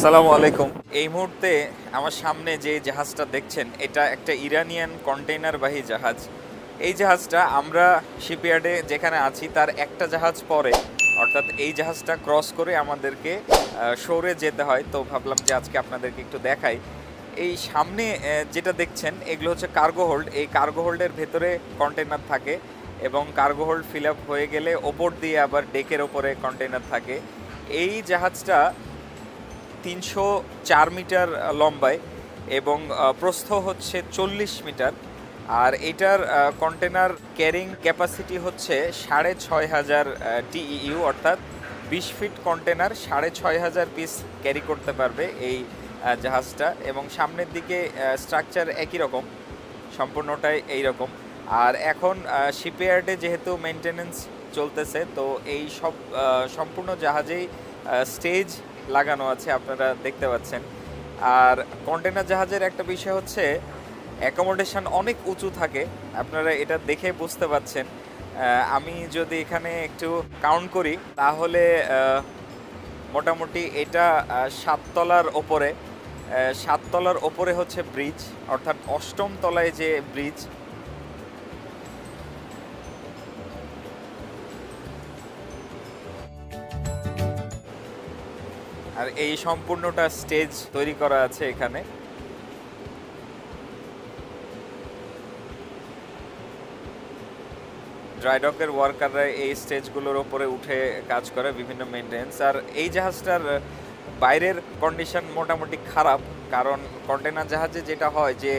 আসসালামু আলাইকুম। এই মুহূর্তে আমার সামনে যে জাহাজটা দেখছেন, এটা একটা ইরানিয়ান কন্টেইনারবাহী জাহাজ। এই জাহাজটা আমরা শিপইয়ার্ডে যেখানে আছি, তার একটা জাহাজ পরে, অর্থাৎ এই জাহাজটা ক্রস করে আমাদেরকে শোরে যেতে হয়। তো ভাবলাম যে আজকে আপনাদেরকে একটু দেখাই। এই সামনে যেটা দেখছেন, এগুলো হচ্ছে কার্গো হোল্ড এই কার্গো হোল্ডের ভেতরে কন্টেনার থাকে এবং কার্গো হোল্ড ফিল আপ হয়ে গেলে ওপর দিয়ে আবার ডেকের ওপরে কন্টেনার থাকে। এই জাহাজটা তিনশো চার মিটার লম্বায় এবং প্রস্থ হচ্ছে চল্লিশ মিটার। আর এটার কন্টেনার ক্যারিং ক্যাপাসিটি হচ্ছে সাড়ে ছয় হাজার টিইউ, অর্থাৎ বিশ ফিট কন্টেনার সাড়ে ছয় হাজার পিস ক্যারি করতে পারবে এই জাহাজটা। এবং সামনের দিকে স্ট্রাকচার একই রকম, সম্পূর্ণটাই এই রকম। আর এখন শিপইয়ার্ডে যেহেতু মেনটেনেন্স চলতেছে, তো এই সব সম্পূর্ণ জাহাজেই স্টেজ লাগানো আছে, আপনারা দেখতে পাচ্ছেন। আর কন্টেনার জাহাজের একটা বিষয় হচ্ছে অ্যাকোমোডেশন অনেক উঁচু থাকে, আপনারা এটা দেখে বুঝতে পাচ্ছেন। আমি যদি এখানে একটু কাউন্ট করি, তাহলে মোটামুটি এটা সাততলার ওপরে সাততলার ওপরে হচ্ছে ব্রিজ অর্থাৎ অষ্টম তলায় যে ব্রিজ আর এই সম্পূর্ণটা স্টেজ তৈরি করা আছে এখানে। ড্রাইডকের ওয়ার্কাররা এই স্টেজগুলোর ওপরে উঠে কাজ করে বিভিন্ন মেনটেন্স আর এই জাহাজটার বাইরের কন্ডিশন মোটামুটি খারাপ, কারণ কন্টেনার জাহাজে যেটা হয় যে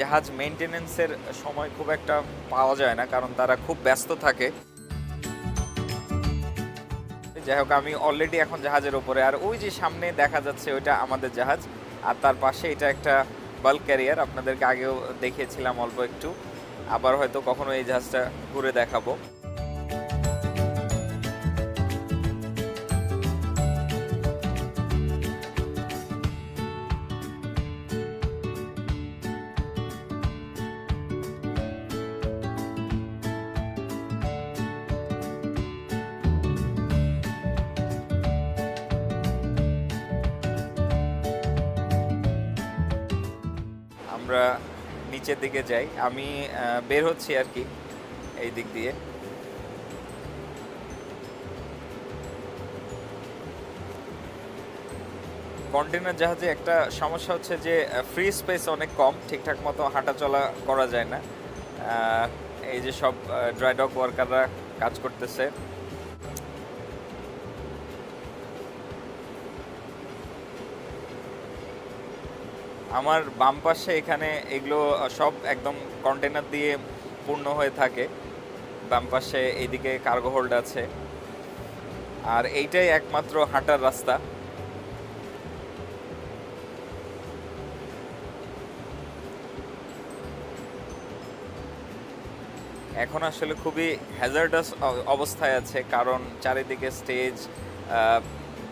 জাহাজ মেনটেনেন্সের সময় খুব একটা পাওয়া যায় না, কারণ তারা খুব ব্যস্ত থাকে। যাই হোক, আমি অলরেডি এখন জাহাজের ওপরে আর ওই যে সামনে দেখা যাচ্ছে, ওইটা আমাদের জাহাজ। আর তার পাশে এটা একটা বাল্ক ক্যারিয়ার আপনাদেরকে আগেও দেখিয়েছিলাম অল্প একটু। আবার হয়তো কখনো এই জাহাজটা ঘুরে দেখাবো। আমরা নিচের দিকে যাই। আমি বের হচ্ছি আর কি এই দিক দিয়ে। কন্টেনার জাহাজে একটা সমস্যা হচ্ছে যে ফ্রি স্পেস অনেক কম, ঠিকঠাক মতো হাঁটা চলা করা যায় না। এই যে সব ড্রাইডক ওয়ার্কাররা কাজ করতেছে। আমার বাম পাশে এখানে এগুলো সব একদম কন্টেনার দিয়ে পূর্ণ হয়ে থাকে। বাম পাশে এইদিকে কার্গো হোল্ড আছে। আর এইটাই একমাত্র হাঁটার রাস্তা। এখন আসলে খুবই হ্যাজার্ডাস অবস্থায় আছে, কারণ চারিদিকে স্টেজ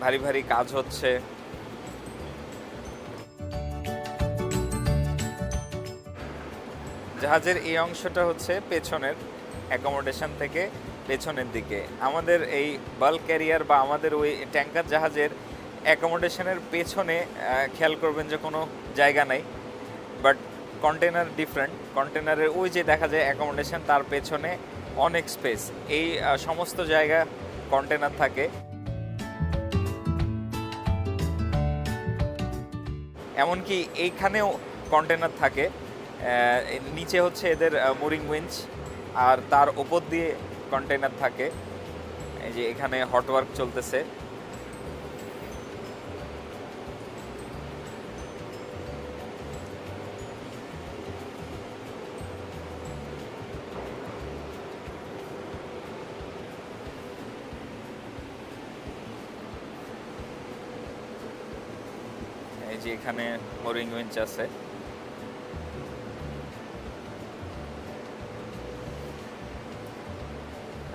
ভারী ভারী কাজ হচ্ছে। জাহাজের এই অংশটা হচ্ছে পেছনের অ্যাকোমোডেশন থেকে পেছনের দিকে। আমাদের এই বাল্ক ক্যারিয়ার বা আমাদের ওই ট্যাঙ্কার জাহাজের অ্যাকোমোডেশনের পেছনে খেয়াল করবেন যে কোনো জায়গা নাই বাট কন্টেনার ডিফারেন্ট কন্টেনারের ওই যে দেখা যায় অ্যাকোমোডেশন তার পেছনে অনেক স্পেস এই সমস্ত জায়গা কন্টেনার থাকে। এমনকি এইখানেও কন্টেনার থাকে। নিচে হচ্ছে এদের মুরিং উইঞ্চ আর তার ওপর দিয়ে কন্টেনার থাকে। এই যে এখানে হট ওয়ার্ক চলতেছে। এই যে এখানে মোরিং উইঞ্চ আছে।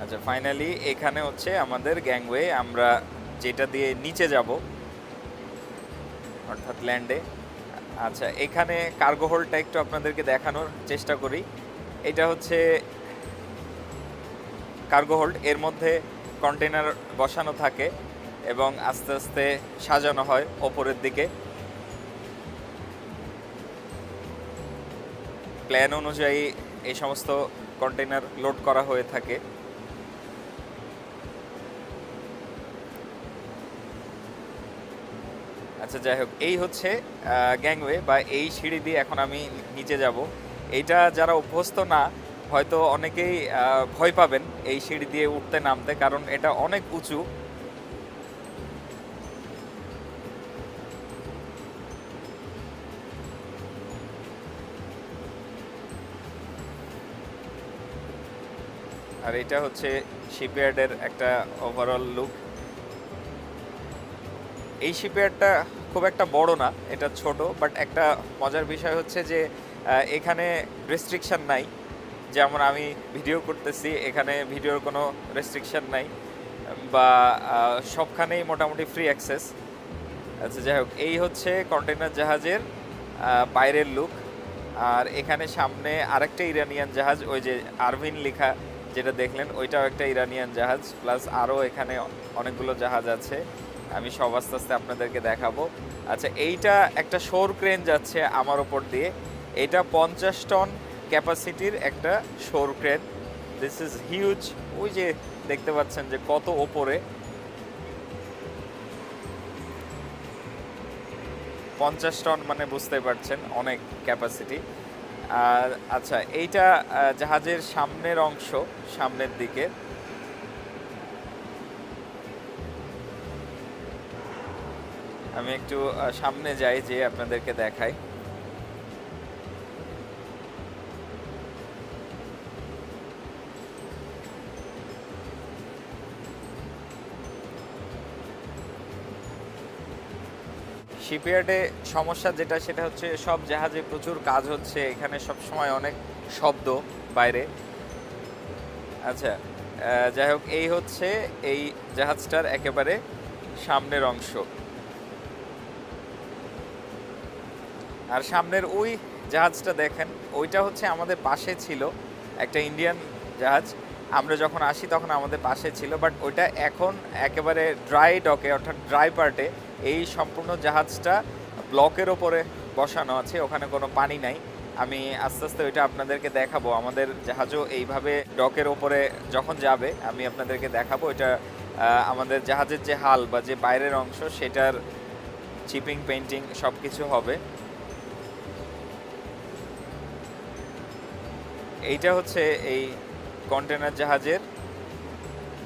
আচ্ছা ফাইনালি এখানে হচ্ছে আমাদের গ্যাংওয়ে আমরা যেটা দিয়ে নিচে যাব, অর্থাৎ ল্যান্ডে আচ্ছা এখানে কার্গো হোল্ডটা একটু আপনাদেরকে দেখানোর চেষ্টা করি। এটা হচ্ছে কার্গো হোল্ড এর মধ্যে কন্টেনার বসানো থাকে এবং আস্তে আস্তে সাজানো হয় ওপরের দিকে। প্ল্যান অনুযায়ী এই সমস্ত কন্টেনার লোড করা হয়ে থাকে। আচ্ছা যাই হোক, এই হচ্ছে গ্যাংওয়ে বা এই সিঁড়ি দিয়ে এখন আমি নিচে যাব। এইটা যারা অভ্যস্ত না, হয়তো অনেকেই ভয় পাবেন এই সিঁড়ি দিয়ে উঠতে নামতে, কারণ এটা অনেক উঁচু। আর এটা হচ্ছে শিপইয়ার্ডের একটা ওভারঅল লুক এই শিপইয়ার্ডটা খুব একটা বড় না, এটা ছোট বাট একটা মজার বিষয় হচ্ছে যে এখানে রেস্ট্রিকশন নাই। যেমন আমি ভিডিও করতেছি, এখানে ভিডিওর কোনো রেস্ট্রিকশন নাই, বা সবখানেই মোটামুটি ফ্রি অ্যাক্সেস আচ্ছা যাই হোক, এই হচ্ছে কন্টেনার জাহাজের বাইরের লুক আর এখানে সামনে আরেকটা ইরানিয়ান জাহাজ, ওই যে আরভিন লেখা যেটা দেখলেন, ওইটাও একটা ইরানিয়ান জাহাজ প্লাস আরও এখানে অনেকগুলো জাহাজ আছে। আমি সব আস্তে আস্তে আপনাদেরকে দেখাবো। আচ্ছা এইটা একটা সৌর ক্রেন যাচ্ছে আমার ওপর দিয়ে। এটা পঞ্চাশ টন ক্যাপাসিটির একটা সৌর ক্রেন দিস ইজ হিউজ ওই যে দেখতে পাচ্ছেন যে কত ওপরে। পঞ্চাশ টন মানে বুঝতে পারছেন অনেক ক্যাপাসিটি আর আচ্ছা এইটা জাহাজের সামনের অংশ, সামনের দিকে। আমি একটু সামনে যাই যে আপনাদেরকে দেখাই। শিপইয়ার্ডে সমস্যা যেটা, সেটা হচ্ছে সব জাহাজে প্রচুর কাজ হচ্ছে। এখানে সব সময় অনেক শব্দ বাইরে। আচ্ছা যাই হোক, এই হচ্ছে এই জাহাজটার একেবারে সামনের অংশ। আর সামনের ওই জাহাজটা দেখেন, ওইটা হচ্ছে আমাদের পাশে ছিল একটা ইন্ডিয়ান জাহাজ। আমরা যখন আসি তখন আমাদের পাশে ছিল বাট ওইটা এখন একেবারে ড্রাই ডকে অর্থাৎ ড্রাই পার্টে এই সম্পূর্ণ জাহাজটা ব্লকের ওপরে বসানো আছে, ওখানে কোনো পানি নাই। আমি আস্তে আস্তে ওইটা আপনাদেরকে দেখাবো। আমাদের জাহাজও এইভাবে ডকের ওপরে যখন যাবে, আমি আপনাদেরকে দেখাবো। এটা আমাদের জাহাজের যে হাল বা যে বাইরের অংশ, সেটার চিপিং পেন্টিং সব কিছু হবে। এইটা হচ্ছে এই কন্টেনার জাহাজের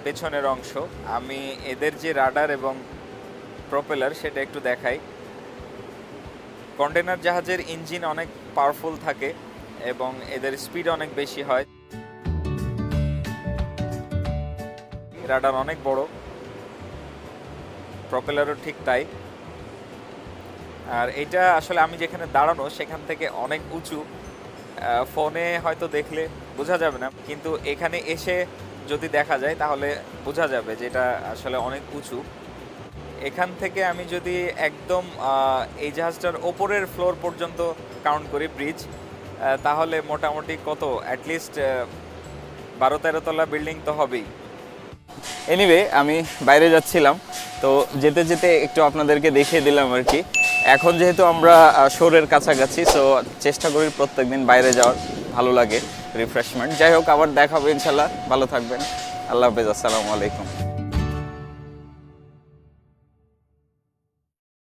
পেছনের অংশ। আমি এদের যে রাডার এবং প্রপেলার সেটা একটু দেখাই। কন্টেনার জাহাজের ইঞ্জিন অনেক পাওয়ারফুল থাকে এবং এদের স্পিড অনেক বেশি হয়। রাডার অনেক বড়। প্রপেলারও ঠিক তাই। আর এটা আসলে আমি যেখানে দাঁড়ানো সেখান থেকে অনেক উঁচু। ফোনে হয়তো দেখলে বোঝা যাবে না। কিন্তু এখানে এসে যদি দেখা যায়, তাহলে বোঝা যাবে যে এটা আসলে অনেক উঁচু। এখান থেকে আমি যদি একদম এই জাহাজটার ওপরের ফ্লোর পর্যন্ত কাউন্ট করি ব্রিজ তাহলে মোটামুটি কত? অ্যাটলিস্ট বারো তেরো তলা বিল্ডিং তো হবেই। এনিওয়ে আমি বাইরে যাচ্ছিলাম। তো যেতে যেতে একটু আপনাদেরকে দেখিয়ে দিলাম আর কি। এখন যেহেতু আমরা শোরের কাছাকাছি সো চেষ্টা করি প্রত্যেক দিন বাইরে যাওয়ার। ভালো লাগে রিফ্রেশমেন্ট যাই হোক, আবার দেখাবো ইনশাল্লাহ। ভালো থাকবেন। আল্লাহ হাফেজ, আসসালামু আলাইকুম।